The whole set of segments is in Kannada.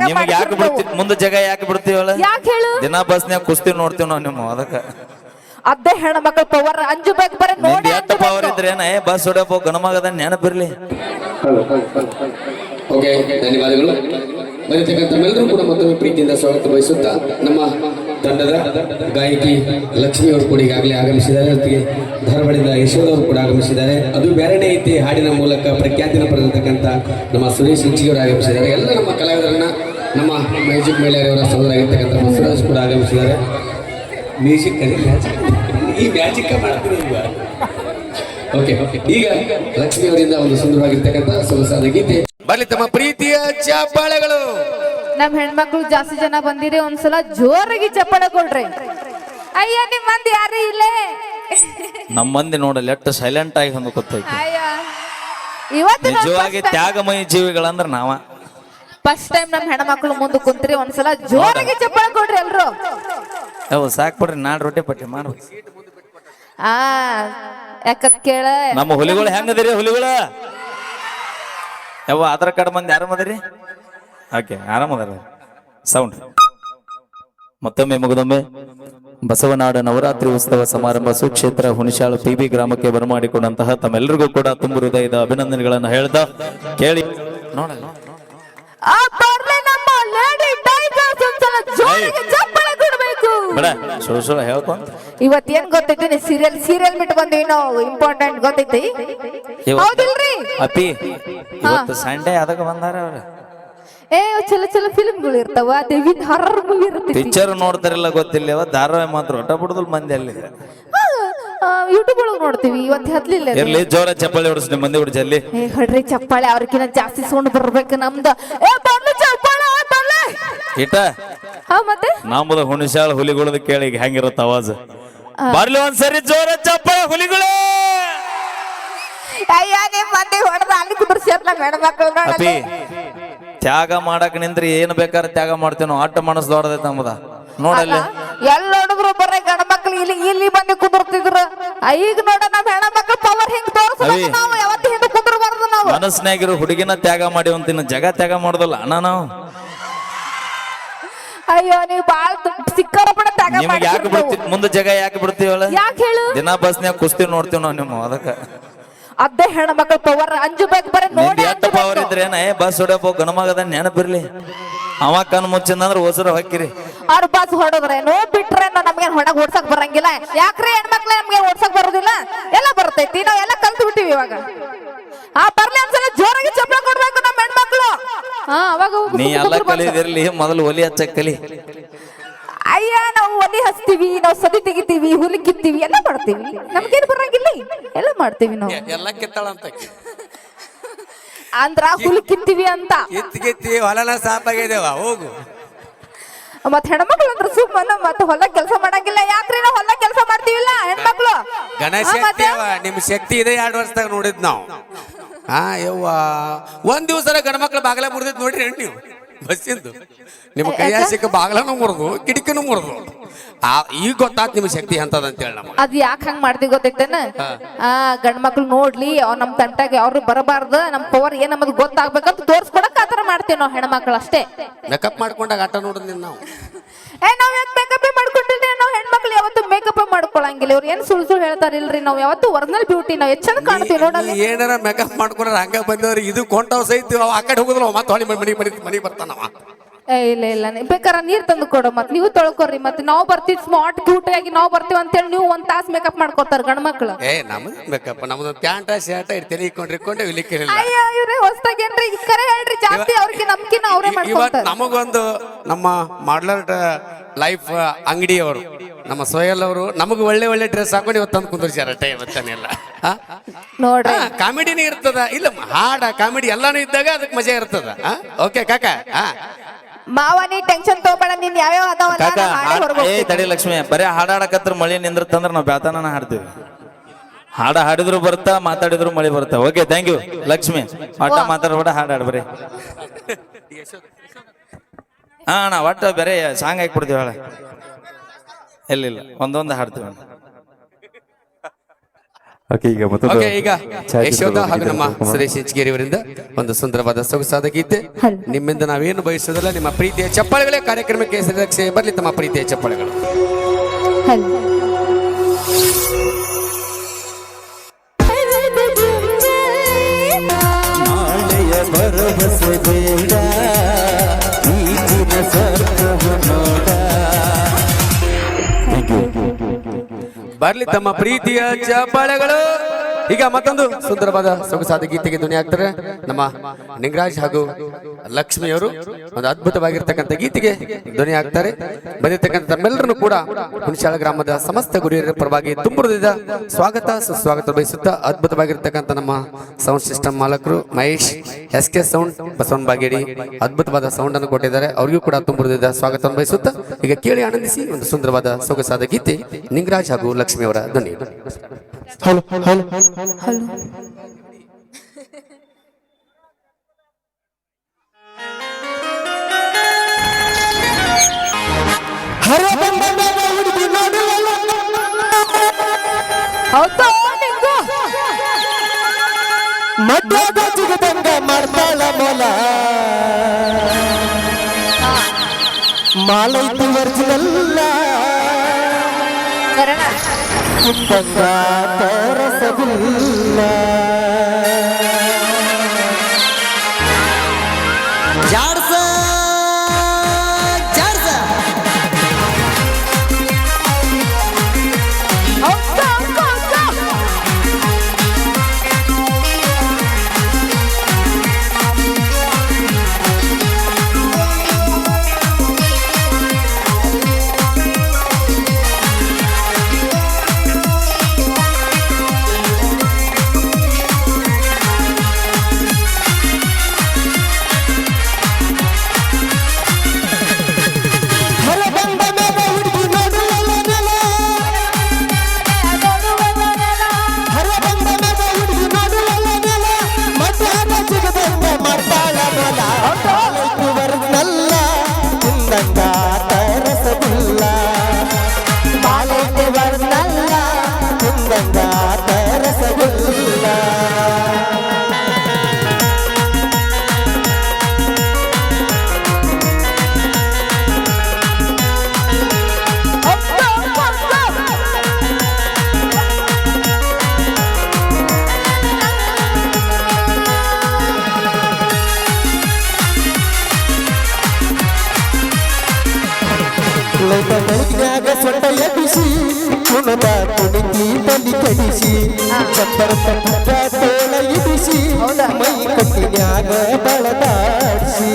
ನಿಮ್ಗೆ ಯಾಕೆ ಬಿಡ್ತಿ ಮುಂದೆ ಜಗ ಯಾಕೆ ಬಿಡ್ತೀವಲ್ಲ? ಯಾಕೆ ಹೇಳು? ದಿನ ಬಸ್ನ್ಯಾಗ ಕುಸ್ತಿ ನೋಡ್ತೀವಿ ನಾವು ನಿಮ್ಮ ಅದಕ್ಕ. ಅದೇ ಹೆಣ್ಮಕ್ಳ ಪವರ್ ಅಂಜಬೇಕು ಬರೀ ಬರ ನೋಡಿ ಎಷ್ಟು ಪವರ್ ಇದ್ರೆ ಏನೇ? ಏ ಬಸ್ ಹೊಡ್ಯಪ್ಪ ಗಣಮಗದ ನೆನಪಿರ್ಲಿ ಓಕೆ ಧನ್ಯವಾದಗಳು. ಬರೀತಕ್ಕಂಥ ಎಲ್ಲರೂ ಕೂಡ ಮತ್ತೊಮ್ಮೆ ಪ್ರೀತಿಯಿಂದ ಸ್ವಾಗತ ಬಯಸುತ್ತಾ ನಮ್ಮ ತಂಡದ ಗಾಯಕಿ ಲಕ್ಷ್ಮಿ ಅವರು ಕೂಡ ಈಗಾಗಲೇ ಆಗಮಿಸಿದ್ದಾರೆ. ಜೊತೆಗೆ ಧಾರವಾಡದಿಂದ ಯಶೋಧ ಅವರು ಕೂಡ ಆಗಮಿಸಿದ್ದಾರೆ. ಅದು ಬೇರೆನೇ ಐತಿ ಹಾಡಿನ ಮೂಲಕ ಪ್ರಖ್ಯಾತಿನ ಪಡೆದಿರ್ತಕ್ಕಂಥ ನಮ್ಮ ಸುರೇಶ್ ಇಂಚಿಗೆ ಆಗಮಿಸಿದ್ದಾರೆ. ಎಲ್ಲ ನಮ್ಮ ಕಲಾವಿದರನ್ನ ನಮ್ಮ ಮ್ಯೂಸಿಕ್ ಮೇಳೆಯವರ ಸಹೋದರ ಆಗಿರ್ತಕ್ಕಂಥ ಬಸವರಾಜ್ ಕೂಡ ಆಗಮಿಸಿದ್ದಾರೆ. ಮ್ಯೂಸಿಕ್ ಈ ಮ್ಯಾಜಿಕ್ ಮಾಡ್ತೀನಿ ಈಗ? ಓಕೆ ಈಗ ಲಕ್ಷ್ಮಿ ಅವರಿಂದ ಒಂದು ಸುಂದರವಾಗಿರ್ತಕ್ಕಂಥ ಸೊಗಸಾದ ಗೀತೆ. ಬರಲಿ ತಮ್ಮ ಪ್ರೀತಿಯ ಚಾಪಾಳೆಗಳು ನಮ್ ಹೆಣ್ಮಕ್ಳು ಜಾಸ್ತಿ ಜನ ಬಂದಿರಿ ಒಂದ್ಸಲ ಜೋರಾಗಿ ಚಪ್ಪಳ ಕೊಡ್ರಿ ಅಯ್ಯ ನಿಮ್ ಮಂದಿ ಯಾರು ಇಲ್ಲೇ? ನಮ್ಮ ಮಂದಿ ನೋಡಲ್ಲ ಎಷ್ಟು ಸೈಲೆಂಟ್ ಆಗಿ ಹೊಂದು ಕೂತೈತಿ. ಅಯ್ಯ ಇವತ್ತು ನಿಜವಾಗಿ ತ್ಯಾಗಮಯಿ ಜೀವಿಗಳಂದ್ರ ನಾವ. ಫಸ್ಟ್ ಟೈಮ್ ನಮ್ ಹೆಣ್ಮಕ್ಳು ಮುಂದೆ ಕುಂತ್ರಿ ಒಂದ್ಸಲ ಜೋರಾಗಿ ಚಪ್ಪಳ ಕೊಡ್ರಿ ಎಲ್ರು ಅವು ಸಾಕ್ ಕೊಡ್ರಿ ನಾಡ್ ರೊಟ್ಟಿ ಪಟ್ಟಿ ಮಾಡ್ಬೇಕು ಆ ಯಾಕ ಕೇಳ? ನಮ್ಮ ಹುಲಿಗಳು ಹೆಂಗದಿರಿ ಹುಲಿಗಳ? ಯಾವ ಆಧಾರ್ ಕಾರ್ಡ್ ಮಂದಿ ಆರಾಮದಿರಿ ಓಕೆ ಆರಾಮದಾರ. ಸೌಂಡ್ ಮತ್ತೊಮ್ಮೆ ಮುಗಿದೊಮ್ಮೆ ಬಸವನಾಡ ನವರಾತ್ರಿ ಉತ್ಸವ ಸಮಾರಂಭ ಸುಕ್ಷೇತ್ರ ಹುಣಸಾಳು ಪಿಬಿ ಗ್ರಾಮಕ್ಕೆ ಬರಮಾಡಿಕೊಂಡಂತಹ ತಮ್ಮೆಲ್ಲರಿಗೂ ಕೂಡ ತುಂಬ ಹೃದಯದ ಅಭಿನಂದನೆಗಳನ್ನು ಹೇಳ್ದ ಕೇಳಿ. ನೋಡಲ್ಲ ಆ ಬರ್ಲಿ ನಮ್ಮ ಲೇಡಿ ಟೈಗರ್ಸ್ ಒಂದ್ಸಲ ಜೋರಾಗಿ ಚಪ್ಪಾಳೆ ಕೊಡ್ಬೇಕು. ಬೇಡ ಸುಳ್ಳು ಸುಳ್ಳು ಹೇಳ್ಕೊಂತ ಇವತ್ ಏನ್ ಗೊತ್ತೈತಿ ಸೀರಿಯಲ್ ಸೀರಿಯಲ್ ಬಿಟ್ಟು ಬಂದ್ವಿ ನಾವು ಇಂಪಾರ್ಟೆಂಟ್ ಗೊತ್ತೈತಿ? ಅಪಿ ಇವತ್ತು ಸಂಡೇ ಅದಕ್ಕೆ ಬಂದಾರ ಅವ್ರ. ಏ ಚಲೋ ಚಲೋ ಫಿಲ್ಮ್ಗಳು ಇರ್ತಾವ ದೇವಿದ್ ಹರ್ರರ್ ಮೂವಿ ಇರುತ್ತೆ ಪಿಕ್ಚರ್ ನೋಡ್ತಾರಿಲ್ಲ ಗೊತ್ತಿಲ್ಲ ಅವ ಧಾರಾವಾಹಿ ಮಾತ್ರ ಹೊಟ್ಟ ಬಿಡುದಿಲ್ಲ ಮಂದಿ ಅಲ್ಲಿ. ಯೂಟ್ಯೂಬ್ ಒಳಗ್ ನೋಡ್ತೀವಿ ಇವತ್ತು ಹತ್ಲಿಲ್ಲ ಅದು. ಇರ್ಲಿ ಜೋರ ಚಪ್ಪಾಳಿ ಹೊಡಿಸ್ ನಿಮ್ಮ ಮಂದಿ ಹೊಡ್ಸ್ ಅಲ್ಲಿ ಏ ಹೊಡ್ರಿ ಚಪ್ಪಾಳೆ ಅವ್ರಕಿನ ಜಾಸ್ತಿ ಸೌಂಡ್ ಬರ್ಬೇಕು ನಮ್ದು. ಏ ಬರ್ಲಿ ಚಪ್ಪಾಳೆ ಆ, ಬರ್ಲಿ ಇಟ ಹಾ ಮತ್ತೆ? ನಮ್ಮದು ಹುಣಸಾಳ ಹುಲಿಗಳದ ಕೇಳಿ ಈಗ ಹೆಂಗಿರುತ್ತೆ ಅವಾಜ್ ಬರ್ಲಿ ಒಂದ್ಸರಿ ಜೋರ ಚಪ್ಪಾಳೆ ಹುಲಿಗಳು! ಅಯ್ಯ ನಿಮ್ ಮಂದಿ ಹೊಡೆದ ಅಲ್ಲಿ ಕುದುರ್ಸ್ಯಾರ ಹೆಣ್ಮಕ್ಳು ಅಪಿ ನೋಡಲ್ಲಿ ತ್ಯಾಗ ಮಾಡಕ್ ನಿಂದ್ರಿ ಏನ್ ಬೇಕಾದ್ರೆ ತ್ಯಾಗ ಮಾಡ್ತೇನೋ ನಾವು ಅಟ್ಟ ಮನಸ್ಸು ದೊಡ್ಡದೈತೆ ನಮ್ಮದ ನೋಡಲ್ಲಿ. ಎಲ್ಲ ಹುಡುಗರು ಬರೀ ಗಂಡ ಮಕ್ಳು ಇಲ್ಲಿ ಇಲ್ಲಿ ಬಂದು ಕುದುರ್ತಿದ್ರು. ಈಗ ನೋಡ ನಮ್ ಹೆಣ್ಮಕ್ಳು ಪವರ್ ಹಿಂಗ್ ತೋರಿಸ್ಬೇಕು ಅವಿ. ನಾವು? ಯಾವತ್ತು ಹಿಂದೆ ಕುದುರ್ಬಾರ್ದು ನಾವು? ಮನಸ್ಸಿನಾಗಿರೋ ಹುಡುಗಿನ ತ್ಯಾಗ ಮಾಡಿ ಅಂತಿನ ಜಗ ತ್ಯಾಗ ಮಾಡೋದಲ್ಲ. ಅಣ್ಣ ನಾವು ಅಯ್ಯೋ ನೀವು ಬಾಳ್ ಸಿಕ್ಕಾರಪಡ ತ್ಯಾಗ ನಿಮ್ಗೆ ಯಾಕೆ ಬಿಡ್ತಿ ಮುಂದೆ ಜಗ ಯಾಕೆ ಬಿಡ್ತೀವಲ್ಲ? ಯಾಕೆ ಹೇಳು? ದಿನ ಬಸ್ನ್ಯಾಗ ಕುಸ್ತಿ ನೋಡ್ತೀವಿ ನಾವು ನಿಮ್ಮ ಅದಕ್ಕ. ಅದೇ ಹೆಣ್ಮಕ್ಳ ಪವರ್ ಅಂಜಬೇಕು ಬರೀ ನೋಡಿ ಎಷ್ಟು ಪವರ್ ಇದ್ರೆ ಏನ? ಏ ಬಸ್ ಹೊಡ್ಯಪ್ಪ ಗಣಮಗದ ನೆನಪಿರ್ಲಿ ಅವ ಕಣ್ ಮುಚ್ಚಿಂದಂದ್ರ ಹೊಸರು ಹಾಕಿರಿ ಅವ್ರ ಬಸ್ ನೋ ಬಿಟ್ರೇನು ನಮ್ಗೆ ಹೊಡಗ್ ಓಡ್ಸಕ್ ಬರಂಗಿಲ್ಲ. ಯಾಕ್ರಿ ಹೆಣ್ಮಕ್ಳು ನಮ್ಗೆ ಓಡ್ಸಕ್ ಬರೋದಿಲ್ಲ? ಎಲ್ಲ ಬರ್ತೈತಿ. ನಾವ್ ಎಲ್ಲ ಕಲ್ತು ಬಿಟ್ಟಿವಿ ಇವಾಗ. ಆ ಬರ್ಲಿ ಒಂದ್ಸಲ ಜೋರಾಗಿ ಚಪ್ಪಳ ಕೊಡ್ಬೇಕು ನಮ್ಮ ಹೆಣ್ಮಕ್ಳು. ಹಾ ಅವಾಗ ನೀ ಎಲ್ಲ. ಕಲಿದಿರ್ಲಿ ಮೊದಲು ಒಲಿ ಹಚ್ಚಕ್ ಕಲಿ. ಅಯ್ಯ ನಾವು ಒಲಿ ಹಚ್ತೀವಿ ನಾವು ಸದಿ ತೆಗಿತೀವಿ ಹುಲಿ ಕಿತ್ತೀವಿ. ಮಾಡ್ತೀವಿ? ನಮ್ಗೇನು ಬರಂಗಿಲ್ಲ. ಎಲ್ಲ ಮಾಡ್ತೀವಿ ನಾವು. ಎಲ್ಲ ಕಿತ್ತಾಳಂತ ಅಂದ್ರ ಹುಲಿ ಕಿತ್ತೀವಿ ಅಂತ. ಕಿತ್ ಕಿತ್ತಿ ಹೊಲನ ಸಾಪಾಗಿದೇವ ಹೋಗು. ಮತ್ ಹೆಣ್ಮಕ್ಳು ಅಂದ್ರ ಸುಮ್ಮನೆ ಮತ್ತೆ ಹೊಲ ಕೆಲಸ ಮಾಡಂಗಿಲ್ಲ. ಯಾಕ್ರಿ ನಾವು ಹೊಲ ಕೆಲಸ ಮಾಡ್ತೀವಿಲ್ಲ ಹೆಣ್ಮಕ್ಳು? ಗಣೇಶ ನಿಮ್ ಶಕ್ತಿ ಇದೆ ಎರಡು ವರ್ಷದಾಗ ನೋಡಿದ್ ನಾವು. ಹಾ ಯವ್ವ. ಒಂದ್ ದಿವಸ ಗಣಮಕ್ಳು ಬಾಗಲ ಮುರಿದ್ ನೋಡ್ರಿ ಹೆಣ್ಣು ನೀವು. ಬಸ್ಸಿಂದು. ನಿಮ್ಮ ಕೈಯಾಸಿಕ ಬಾಗ್ಲನು ಬಾಗಲನು ಮುರಿದು ಕಿಟಕಿನೂ ಮುರಿದು. ಆ ಈಗ ಗೊತ್ತಾತ್ ನಿಮ್ ಶಕ್ತಿ ಅಂತದ ಅಂತೇಳಿ ನಮಗೆ. ಅದ್ ಯಾಕೆ ಹಂಗ್ ಮಾಡ್ತಿ ಗೊತ್ತೈತೇನ ಆ ಗಂಡ್ ಮಕ್ಳು ನೋಡ್ಲಿ ಅವ್ ನಮ್ ತಂಟಾಗ ಅವ್ರು ಬರಬಾರ್ದು ನಮ್ ಪವರ್ ಏನ್ ನಮಗ್ ಗೊತ್ತಾಗ್ಬೇಕಂತ ತೋರ್ಸ್ಕೊಡಕ್ ಆತರ ಮಾಡ್ತೀವಿ ನಾವ್ ಹೆಣ್ಮಕ್ಳು ಅಷ್ಟೇ. ಮೇಕಪ್ ಮಾಡ್ಕೊಂಡಾಗ ಆಟ ನೋಡಿದ್ ನಾವು. ಏ ನಾವ್ ಯಾಕೆ ಮೇಕಪ್ ಮಾಡ್ಕೊಂಡಿಲ್ರಿ? ನಾವ್ ಹೆಣ್ಮಕ್ಳು ಯಾವತ್ತು ಮೇಕಪ್ ಮಾಡ್ಕೊಳಂಗಿಲ್ಲ. ಇವ್ರು ಏನ್ ಸುಳ್ಳು ಸುಳ್ಳು ಹೇಳ್ತಾರಿಲ್ರಿ ನಾವ್ ಯಾವತ್ತು ಒರಿಜಿನಲ್ ಬ್ಯೂಟಿ ನಾವ್ ಎಷ್ಟ್ ಚಂದ ಕಾಣ್ತೀವಿ ನೋಡಲ್ಲಿ. ಏನಾರ ಮೇಕಪ್ ಮಾಡ್ಕೊಂಡ್ರೆ ಹಂಗ ಬಂದವ್ರಿ ಇದು ಕೊಂಟವ್ ಸಹಿತ ಆ ಕಡೆ ಹೋಗುದಿಲ್ಲ ಮತ್ತೆ ಹೊಳಿ ಮನಿ ಮನಿ ಮನಿ ಬರ್ತಾನವ ಏ ಇಲ್ಲ ಇಲ್ಲ. ಬೇಕಾರ ನೀರ್ ತಂದು ಕೊಡು ಮತ್ತೆ. ನೀವು ತೊಳ್ಕೊರಿ ಮತ್ತೆ. ನಾವು ಬರ್ತೀವಿ ಸ್ಮಾರ್ಟ್ ಕ್ಯೂಟ್ ಆಗಿ ನಾವು ಬರ್ತೀವಿ ಅಂತೇಳಿ ನೀವು ಒಂದ್ ತಾಸ್ ಮೇಕಪ್ ಮಾಡ್ಕೊತಾರ ಗಂಡ ಮಕ್ಳು. ಏ ನಮ್ದು ಮೇಕಪ್ ನಮ್ದು ಪ್ಯಾಂಟ ಶರ್ಟ ಇಡ್ತೇನೆ ತೆಲಿ ಇಕ್ಕೊಂಡೆ ಇಲಿಕ್ಕಿರಲಿಲ್ಲ ಅಯ್ಯೋ ಇವ್ರೆ ಹೊಸ್ದಾಗೇನ್ರಿ ಈ ಕರೆ ಹೇಳ್ರಿ ಜಾಸ್ತಿ ಅವ್ರಿಗೆ ನಮ್ಕಿನ ಅವ್ರೇ ಇವತ್ತು ಮಾಡ್ಕೊತಾರ ನಮಗೊಂದು ನಮ್ಮ ಮಾಡ್ಲರ್ ಲೈಫ್ ಅಂಗಡಿಯವರು ನಮ್ಮ ಸೋಯಲ್ ಅವರು ನಮಗೆ ಒಳ್ಳೆ ಒಳ್ಳೆ ಡ್ರೆಸ್ ಹಾಕೊಂಡು ಇವತ್ತು ತಂದು ಕುಂದಿರ್ಸ್ಯಾರ ಟೈ ಇವತ್ತನೆಲ್ಲ ನೋಡ್ರಿ. ಕಾಮಿಡಿನೇ ಇರ್ತದ. ಇಲ್ಲ ಹಾಡ ಕಾಮಿಡಿ ಎಲ್ಲಾನು ಇದ್ದಾಗ ಅದಕ್ಕೆ ಮಜಾ ಇರ್ತದ. ಓಕೆ ಕಾಕ ಹಾ ಮಾವ ನೀ ಟೆನ್ಷನ್ ತಗೋಬೇಡ ನಿನ್ ಯಾವ್ಯಾವ ಕಾಕ ಏ ತಡಿ ಲಕ್ಷ್ಮಿ ಬರೀ ಹಾಡಾಡಕತ್ರ ಮಳಿ ನಿಂದ್ರತಂದ್ರ ನಾವು ಬ್ಯಾತನ ಹಾಡ್ತೀವಿ. ಹಾಡ ಹಾಡಿದ್ರು ಬರ್ತಾ ಮಾತಾಡಿದ್ರು ಮಳಿ ಬರ್ತಾ ಓಕೆ ಥ್ಯಾಂಕ್ ಯು ಲಕ್ಷ್ಮಿ ಆಟ ಮಾತಾಡ್ಬೇಡ ಹಾಡಾಡ್ ಬರೀ. ಹಾ ಅಣ್ಣ ಒಟ್ಟ ಬೇರೆ ಸಾಂಗ್ ಹಾಕ್ಬಿಡ್ತೀವಿ ಹೇಳ ಇಲ್ಲ ಇಲ್ಲ ಒಂದೊಂದು ಹಾಡ್ತೀವಿ. ಅಣ್ಣ. ಓಕೆ ಈಗ ಓಕೆ ಈಗ ಯಶೋಧ ಹಾಗೂ ನಮ್ಮ. ಸುರೇಶ್ ಒಂದು ಸುಂದರವಾದ ಸೊಗಸಾದ ಗೀತೆ. ನಿಮ್ಮಿಂದ ನಾವೇನು ಬಯಸೋದಿಲ್ಲ ನಿಮ್ಮ ಪ್ರೀತಿಯ ಚಪ್ಪಾಳೆಗಳೇ ಕಾರ್ಯಕ್ರಮಕ್ಕೆ ಹೆಸರಕ್ಷೆ ಬರಲಿ ತಮ್ಮ ಪ್ರೀತಿಯ ಚಪ್ಪಾಳೆಗಳು. ನಾಳೆಯ ಭರವಸೆ ಬೇಡ. ಬರ್ಲಿ ತಮ್ಮ ಪ್ರೀತಿಯ ಚಪ್ಪಾಳೆಗಳು ಈಗ ಮತ್ತೊಂದು ಸುಂದರವಾದ ಸೊಗಸಾದ ಗೀತೆಗೆ ಧ್ವನಿ ಆಗ್ತಾರೆ ನಮ್ಮ ನಿಂಗರಾಜ್ ಹಾಗೂ ಲಕ್ಷ್ಮಿಯವರು. ಒಂದು ಅದ್ಭುತವಾಗಿರ್ತಕ್ಕಂಥ ಗೀತೆಗೆ ಧ್ವನಿ ಆಗ್ತಾರೆ ಬಂದಿರ್ತಕ್ಕಂಥ ತಮ್ಮೆಲ್ಲರನ್ನು ಕೂಡ ಹುಣಸಾಳ ಗ್ರಾಮದ ಸಮಸ್ತ ಗುರಿಯರ ಪರವಾಗಿ ತುಂಬುರದಿಂದ ಸ್ವಾಗತ, ಸುಸ್ವಾಗತ ಬಯಸುತ್ತಾ ಅದ್ಭುತವಾಗಿರ್ತಕ್ಕಂಥ ನಮ್ಮ sound system ಮಾಲಕರು Mahesh S K sound Basavan Bagewadi. ಅದ್ಭುತವಾದ ಸೌಂಡ್ ಅನ್ನು ಕೊಟ್ಟಿದ್ದಾರೆ. ಅವರಿಗೂ ಕೂಡ ತುಂಬುರದಿಂದ ಸ್ವಾಗತ ಬಯಸುತ್ತಾ ಈಗ ಕೇಳಿ ಆನಂದಿಸಿ ಒಂದು ಸುಂದರವಾದ, ಸೊಗಸಾದ ಗೀತೆ ನಿಂಗರಾಜ್ ಹಾಗೂ ಲಕ್ಷ್ಮಿ ಅವರ ಧ್ವನಿ. ಹಲೋ ನಿಂಗು ಮಡ್ಯಾಗ ಜಿಗದಂಗ ಮಾಡ್ತಾಳ ಮೊಲ ಮಾಲೈತಿ ಒರಿಜಿನಲ್ಲ ಕರಣ ತುಂಬಂಗ ಬೆಳಗಿನಾಗ ಸೊಟ್ಟ ಎಬ್ಬಿಸಿ ಕುಣದ ಕುಣಿತಿ ಬಲಿ ಕಡಿಸಿ ಚಪ್ಪರ ಪಟ್ಟ ತೋಳ ಇಡಿಸಿ ಮೈ ಕಟ್ಟಿನ್ಯಾಗ ಬಳದಾಡ್ಸಿ.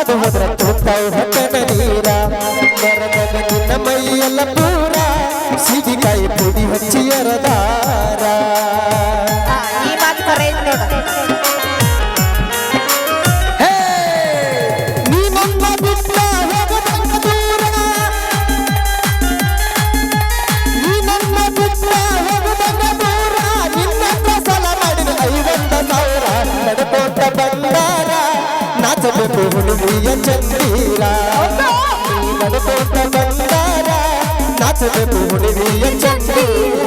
ಹಾದು ಹೋದ್ರ ತೋತಾವ್ ಹುಡುಗಿಯ ಚಂದೀರ ನೀ ನಡ್ಕೋತ ಬಂದಾರ ನಾಚಬೇಕು ಹುಡುಗಿಯ ಚಂದೀರ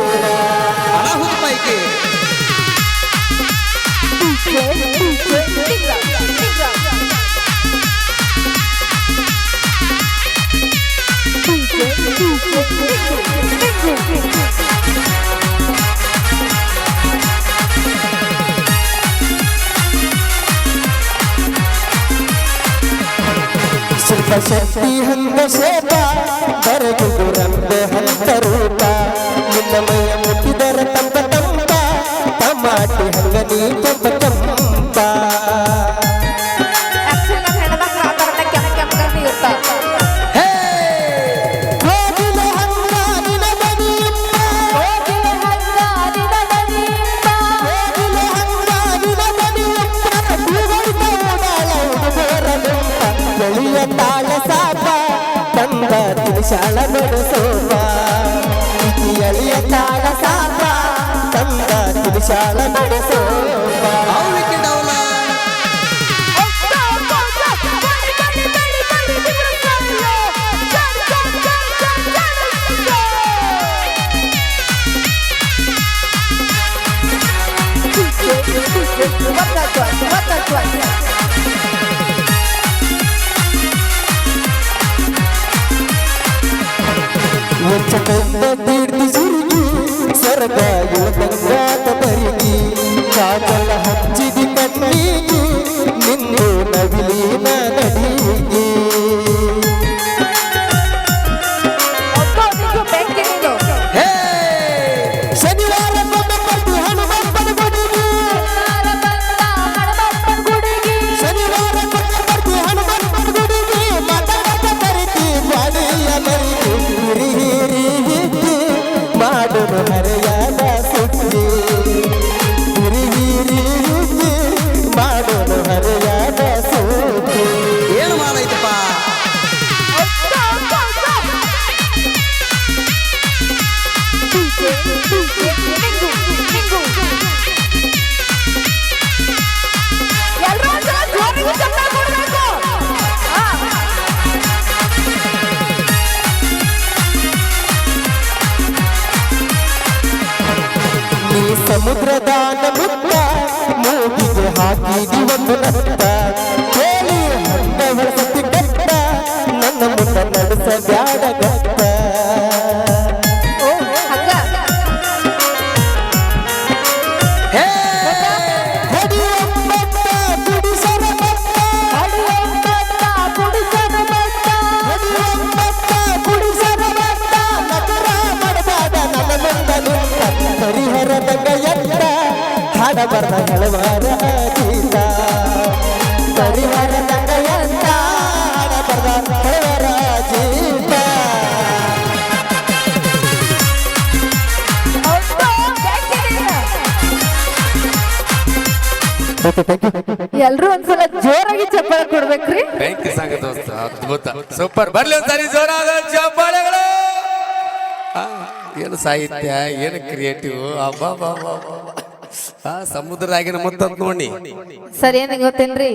Thank ಶಿವಶಕ್ತಿ ಹಂಗ ಶೇಪ ಬರಗುದು ರಂಬೆ ಹಂತ ರೂಪ ನಿನ್ನ ಮೈಯ ಮುಟ್ಟಿದರ ತಂಪ ತಂಪ ಟಮಾಟಿ ಹಂಗ ನೀ ತಿಳಿಶಾಳ ನಡೆಸೋಪ ಎಳೆಯ ತಾಳ ಸಾಪ ತಂದ ತಿಳಿಶಾಳ ನಡೆಸೋಪ What's that choice? What's that choice? ಒಚ್ಚಕಂದ ತೀರ್ತಿ ಸುರುಗಿ ಸ್ವರ್ಗ ಇಳದಂಗಾತ ಬರಿಗಿ ಕಾಜಲ ಹಚ್ಚಿದಿ তোমারে ನೀ ಎಲ್ರೂ ಒಂದ್ಸಲ ಜೋರಾಗಿ ಚಪ್ಪಾಳೆ ಕೊಡ್ಬೇಕ್ರಿ. ಬೆಂಕಿ ಸಂಘ ದೋಸ್ತ. ಅದ್ಭುತ. ಸೂಪರ್ ಬರ್ಲಿ ಒಂದ್ಸರಿ ಜೋರಾದ ಚಪ್ಪಾಳೆಗಳು. ಆ, ಏನು ಸಾಹಿತ್ಯ ಏನು ಕ್ರಿಯೇಟಿವ್ ಅಬ್ಬಾ ಬಾ ಬಾ. ಆ ಸಮುದ್ರದಾಗಿನ ಮುತ್ತಂತ ನೋಡಿ. ಸರಿ ಏನಾಗ ಗೊತ್ತೇನ್ರಿ?